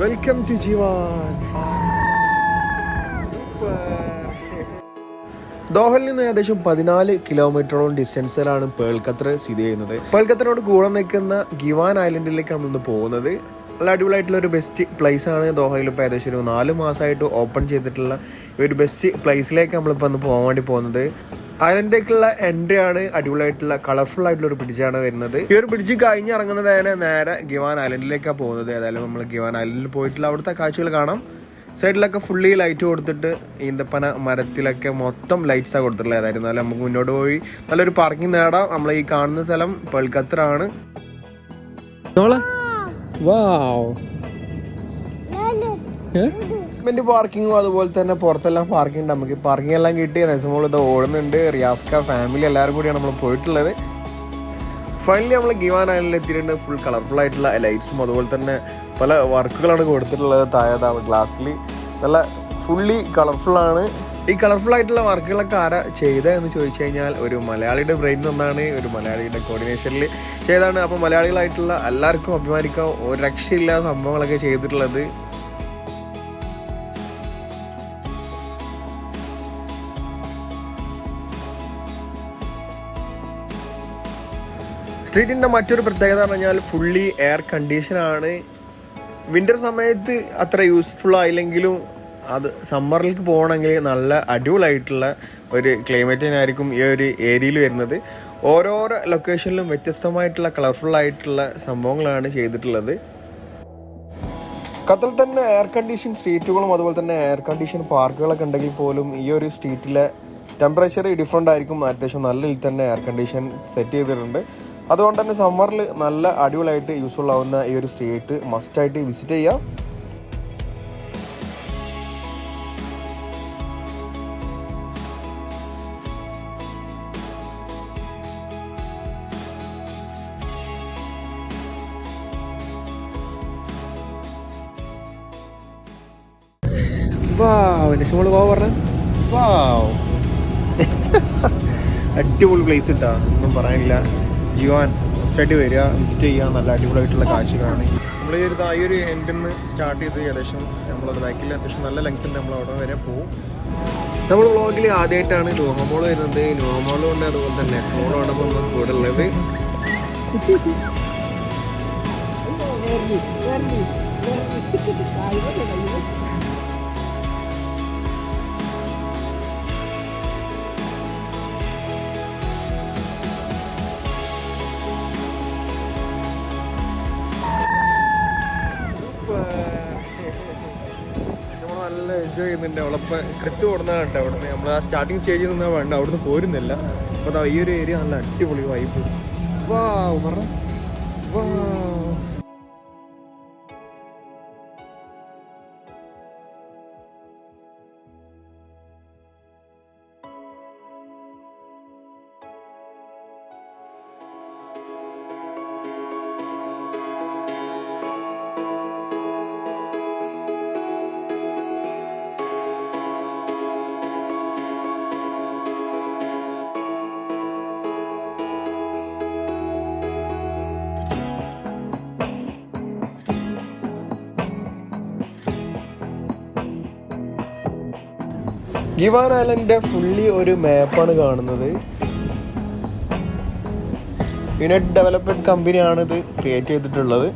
Welcome to ജീവാൻ super ദോഹയിൽ നിന്ന് ഏകദേശം പതിനാല് കിലോമീറ്ററോളം ഡിസ്റ്റൻസിലാണ് പേൾക്കത്ര സ്ഥിതി ചെയ്യുന്നത്. പേൾ കൂടെ നിൽക്കുന്ന ഗിവാൻ ഐലൻഡിലേക്ക് നമ്മളിന്ന് പോകുന്നത്. നല്ല അടിപൊളിയായിട്ടുള്ള ഒരു ബെസ്റ്റ് പ്ലേസ് ആണ് ദോഹയിൽ ഇപ്പോൾ ഏകദേശം ഒരു നാല് മാസമായിട്ട് ഓപ്പൺ ചെയ്തിട്ടുള്ള ഒരു ബെസ്റ്റ് പ്ലേസിലേക്ക് നമ്മളിപ്പോൾ ഒന്ന് പോകാൻ വേണ്ടി പോകുന്നത്. അതിന്റെയൊക്കെയുള്ള എൻട്രി ആണ് അടിപൊളിയായിട്ടുള്ള കളർഫുൾ ആയിട്ടുള്ള ഒരു ബ്രിഡ്ജാണ് വരുന്നത്. ഈ ഒരു ബ്രിഡ്ജ് കഴിഞ്ഞ് ഇറങ്ങുന്നത് തന്നെ നേരെ ഗിവാൻ ഐലൻഡിലേക്കാണ് പോകുന്നത്. ഏതായാലും നമ്മൾ ഗിവാൻ ഐലൻഡിൽ പോയിട്ടുള്ള അവിടുത്തെ കാഴ്ചകൾ കാണാം. സൈഡിലൊക്കെ ഫുള്ളി ലൈറ്റ് കൊടുത്തിട്ട് ഈന്തപ്പന മരത്തിലൊക്കെ മൊത്തം ലൈറ്റ്സാണ് കൊടുത്തിട്ടുള്ളത്. എന്നാലും നമുക്ക് മുന്നോട്ട് പോയി നല്ലൊരു പാർക്കിംഗ് നേടാം. നമ്മൾ ഈ കാണുന്ന സ്ഥലം ഗവൺമെന്റ് പാർക്കിങ്ങും അതുപോലെ തന്നെ പുറത്തെല്ലാം പാർക്കിംഗ് ഉണ്ട്. നമുക്ക് പാർക്കിംഗ് എല്ലാം കിട്ടി. നെസമോൾ ഇത് ഓടുന്നുണ്ട്. റിയാസ്ക ഫാമിലി എല്ലാവരും കൂടിയാണ് നമ്മൾ പോയിട്ടുള്ളത്. ഫൈനലി നമ്മൾ ഗിവാൻ ഐലൻഡിൽ എത്തിയിട്ടുണ്ട്. ഫുൾ കളർഫുൾ ആയിട്ടുള്ള ലൈറ്റ്സും അതുപോലെ തന്നെ പല വർക്കുകളാണ് കൊടുത്തിട്ടുള്ളത്. താഴെ ഗ്ലാസ്സിൽ നല്ല ഫുള്ളി കളർഫുള്ളാണ് ആണ്. ഈ കളർഫുൾ ആയിട്ടുള്ള വർക്കുകളൊക്കെ ആരാ ചെയ്ത എന്ന് ചോദിച്ചു കഴിഞ്ഞാൽ ഒരു മലയാളിയുടെ ബ്രെയിൻ ഒന്നാണ് ഒരു മലയാളിയുടെ കോർഡിനേഷനിൽ ചെയ്താണ് അപ്പോൾ മലയാളികളായിട്ടുള്ള എല്ലാവർക്കും അഭിമാനിക്കാം. ഒരു രക്ഷയില്ലാത്ത സംഭവങ്ങളൊക്കെ ചെയ്തിട്ടുള്ളത്. സ്ട്രീറ്റിന്റെ മറ്റൊരു പ്രത്യേകത എന്ന് പറഞ്ഞാൽ ഫുള്ളി എയർ കണ്ടീഷനാണ് വിന്റർ സമയത്ത് അത്ര യൂസ്ഫുൾ ആയില്ലെങ്കിലും അത് സമ്മറിലേക്ക് പോകണമെങ്കിൽ നല്ല അടിപൊളിയായിട്ടുള്ള ഒരു ക്ലൈമറ്റിനായിരിക്കും ഈ ഒരു ഏരിയയിൽ വരുന്നത്. ഓരോരോ ലൊക്കേഷനിലും വ്യത്യസ്തമായിട്ടുള്ള കളർഫുൾ ആയിട്ടുള്ള സംഭവങ്ങളാണ് ചെയ്തിട്ടുള്ളത്. ഖത്തറിൽ തന്നെ എയർ കണ്ടീഷൻ സ്ട്രീറ്റുകളും അതുപോലെ തന്നെ എയർ കണ്ടീഷൻ പാർക്കുകളൊക്കെ ഉണ്ടെങ്കിൽ പോലും ഈ ഒരു സ്ട്രീറ്റിലെ ടെമ്പറേച്ചർ ഡിഫറെന്റ് ആയിരിക്കും. അത്യാവശ്യം നല്ല രീതിയിൽ തന്നെ എയർ കണ്ടീഷൻ സെറ്റ് ചെയ്തിട്ടുണ്ട്. അതുകൊണ്ട് തന്നെ സമ്മറിൽ നല്ല അടിപൊളിയായിട്ട് യൂസ്ഫുൾ ആവുന്ന ഈ ഒരു സ്ട്രീറ്റ് മസ്റ്റായിട്ട് വിസിറ്റ് ചെയ്യാം. വാവ് നെക്സ്റ്റ് വാവ് പറഞ്ഞ. വാവ് അടിപൊളി പ്ലേസ് ഇട്ടാ ഒന്നും പറയാനില്ല. ജീവാൻ ഫസ്റ്റായിട്ട് വരിക. വിസിറ്റ് ചെയ്യുക. നല്ല അടിപൊളിയായിട്ടുള്ള കാഴ്ചകളാണ്. നമ്മൾ ഈ ഒരു ഈ ഒരു എൻഡിൽ നിന്ന് സ്റ്റാർട്ട് ചെയ്ത് ഏകദേശം നമ്മളത് ബാക്കിൽ അത്യാവശ്യം നല്ല ലെങ്ത്തിൽ നമ്മൾ അവിടെ വരെ പോകും നമ്മൾ വ്ളോഗിൽ ആദ്യമായിട്ടാണ് മോൾ വരുന്നത്. നോഹമോൾ കൊണ്ട് അതുപോലെ തന്നെ സോളോടെ നമ്മൾ കൂടെ ഉള്ളത്. സൂപ്പർ നല്ല എൻജോയ് ചെയ്യുന്നുണ്ട്. അവളിപ്പോൾ ഓടുന്നതാണ് കേട്ടോ. അവിടുന്ന് നമ്മൾ ആ സ്റ്റാർട്ടിങ് സ്റ്റേജിൽ നിന്നാണ് വേണ്ട അവിടുന്ന് പോരുന്നില്ല. അപ്പോൾ ഈ ഒരു ഏരിയ നല്ല അടിപൊളി വൈബ് വാ പറഞ്ഞു. വാ ഗിവാൻ ഐലൻഡിന്റെ ഫുള്ളി ഒരു മാപ്പാണ് കാണുന്നത്. യുണൈറ്റ് ഡെവലപ്മെന്റ് കമ്പനിയാണ് ഇത് ക്രിയേറ്റ് ചെയ്തിട്ടുള്ളത്.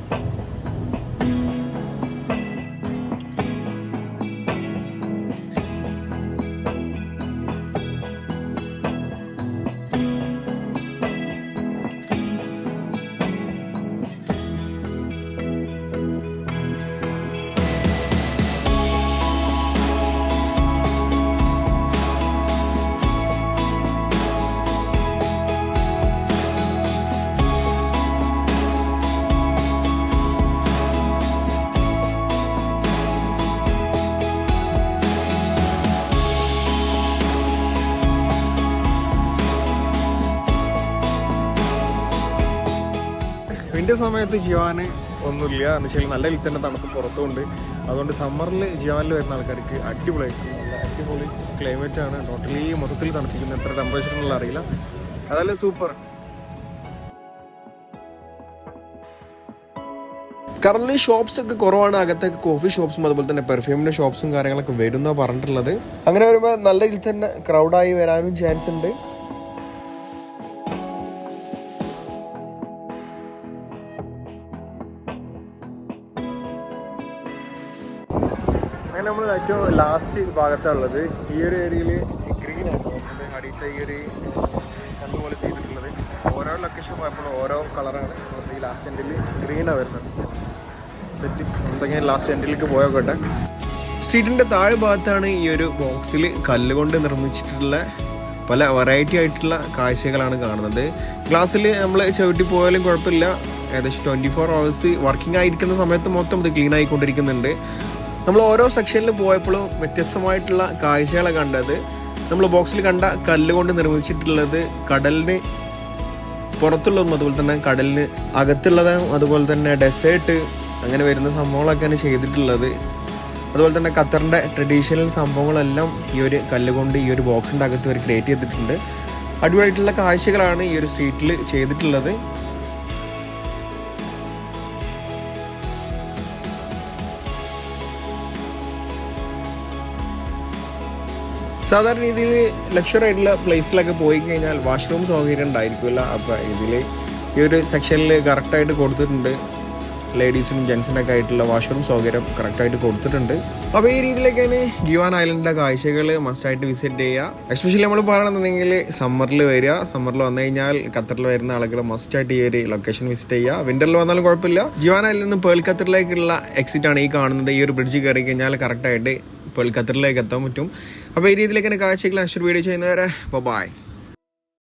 സമയത്ത് ജിയോന് ഒന്നുമില്ല. എന്ന് വെച്ചാൽ നല്ല രീതിയിൽ തന്നെ തണുപ്പ് പുറത്തുകൊണ്ട് അതുകൊണ്ട് സമ്മറിൽ ജിയോനിൽ വരുന്ന ആൾക്കാർക്ക് അടിപൊളിയായിട്ട് നല്ല അടിപൊളി ക്ലൈമറ്റ് ആണ്. ടോട്ടലി മൊത്തത്തിൽ തണുപ്പിക്കുന്നത് എത്ര ടെമ്പറേച്ചർ എന്നുള്ള അറിയില്ല. അതല്ലേ സൂപ്പർ കറന്റ് ഷോപ്സ് ഒക്കെ കുറവാണ്. അകത്തൊക്കെ കോഫി ഷോപ്സും അതുപോലെ തന്നെ പെർഫ്യൂമിന്റെ ഷോപ്സും കാര്യങ്ങളൊക്കെ വരുന്ന പറഞ്ഞിട്ടുള്ളത്. അങ്ങനെ വരുമ്പോൾ നല്ല രീതിയിൽ തന്നെ ക്രൗഡായി വരാനും ചാൻസ് ഉണ്ട്. അങ്ങനെ നമ്മൾ ഏറ്റവും ലാസ്റ്റ് ഭാഗത്താണുള്ളത്. ഈ ഒരു ഏരിയയിൽ നമ്മുടെ അടിയത്തെ ഈ ഒരു കണ്ണ് പോലെ ചെയ്തിട്ടുള്ളത്. ഓരോ ലൊക്കേഷൻ പോയപ്പോൾ ഓരോ കളറാണ് ഈ ലാസ്റ്റ് എൻഡിൽ ഗ്രീനാണ് വരുന്നത്. സെറ്റ് സെക്കൻഡ് ലാസ്റ്റ് എൻഡിലേക്ക് പോയോട്ടെ സ്ട്രീറ്റിന്റെ താഴെ ഭാഗത്താണ് ഈ ഒരു ബോക്സിൽ കല്ലുകൊണ്ട് നിർമ്മിച്ചിട്ടുള്ള പല വെറൈറ്റി ആയിട്ടുള്ള കാഴ്ചകളാണ് കാണുന്നത്. ഗ്ലാസ്സിൽ നമ്മൾ ചവിട്ടി പോയാലും കുഴപ്പമില്ല. ഏകദേശം ട്വന്റി ഫോർ അവേഴ്സ് വർക്കിംഗ് ആയിരിക്കുന്ന സമയത്ത് മൊത്തം ഇത് ക്ലീൻ ആയിക്കൊണ്ടിരിക്കുന്നുണ്ട്. നമ്മൾ ഓരോ സെക്ഷനിൽ പോയപ്പോഴും വ്യത്യസ്തമായിട്ടുള്ള കാഴ്ചകളെ കണ്ടത്. നമ്മൾ ബോക്സിൽ കണ്ട കല്ലുകൊണ്ട് നിർമ്മിച്ചിട്ടുള്ളത് കടലിന് പുറത്തുള്ളതും അതുപോലെ തന്നെ കടലിന് അകത്തുള്ളതും അതുപോലെ തന്നെ ഡെസേർട്ട് അങ്ങനെ വരുന്ന സംഭവങ്ങളൊക്കെയാണ് ചെയ്തിട്ടുള്ളത്. അതുപോലെ തന്നെ ഖത്തറിന്റെ ട്രഡീഷണൽ സംഭവങ്ങളെല്ലാം ഈ ഒരു കല്ലുകൊണ്ട് ഈ ഒരു ബോക്സിന്റെ അകത്ത് അവർ ക്രിയേറ്റ് ചെയ്തിട്ടുണ്ട്. അടിപൊളിയായിട്ടുള്ള കാഴ്ചകളാണ് ഈ ഒരു സ്ട്രീറ്റിൽ ചെയ്തിട്ടുള്ളത്. സാധാരണ രീതിയിൽ ലക്ഷറി ആയിട്ടുള്ള പ്ലേസിലൊക്കെ പോയി കഴിഞ്ഞാൽ വാഷ്റൂം സൗകര്യം ഉണ്ടായിരിക്കില്ല അപ്പോൾ ഇതിൽ ഈ ഒരു സെക്ഷനിൽ കറക്റ്റായിട്ട് കൊടുത്തിട്ടുണ്ട്. ലേഡീസിനും ജെൻസിനൊക്കെ ആയിട്ടുള്ള വാഷ്റൂം സൗകര്യം കറക്റ്റായിട്ട് കൊടുത്തിട്ടുണ്ട്. അപ്പോൾ ഈ രീതിയിലൊക്കെയാണ് ഗിവാൻ ഐലൻഡിന്റെ കാഴ്ചകൾ മസ്റ്റായിട്ട് വിസിറ്റ് ചെയ്യുക. എസ്പെഷ്യലി നമ്മൾ പറയണമെന്നുണ്ടെങ്കിൽ സമ്മറിൽ വരിക. സമ്മറിൽ വന്നു കഴിഞ്ഞാൽ ഖത്തറിൽ വരുന്ന ആളുകൾ മസ്റ്റായിട്ട് ഈ ഒരു ലൊക്കേഷൻ വിസിറ്റ് ചെയ്യുക. വിന്ററിൽ വന്നാലും കുഴപ്പമില്ല. ജിവാൻ ഐലൻഡിൽ നിന്ന് പേൾ ഖത്തറിലേക്കുള്ള എക്സിറ്റ് ആണ് ഈ കാണുന്നത്. ഈ ഒരു ബ്രിഡ്ജ് കയറി കഴിഞ്ഞാൽ കറക്റ്റായിട്ട് പേൾ ഖത്തറിലേക്ക് എത്താൻ പറ്റും. അപ്പോൾ ഈ രീതിയിലേക്കാണ് കാഴ്ചകൾ നെക്സ്റ്റ് വീഡിയോ ചെയ്യുന്നവരെ. ബൈ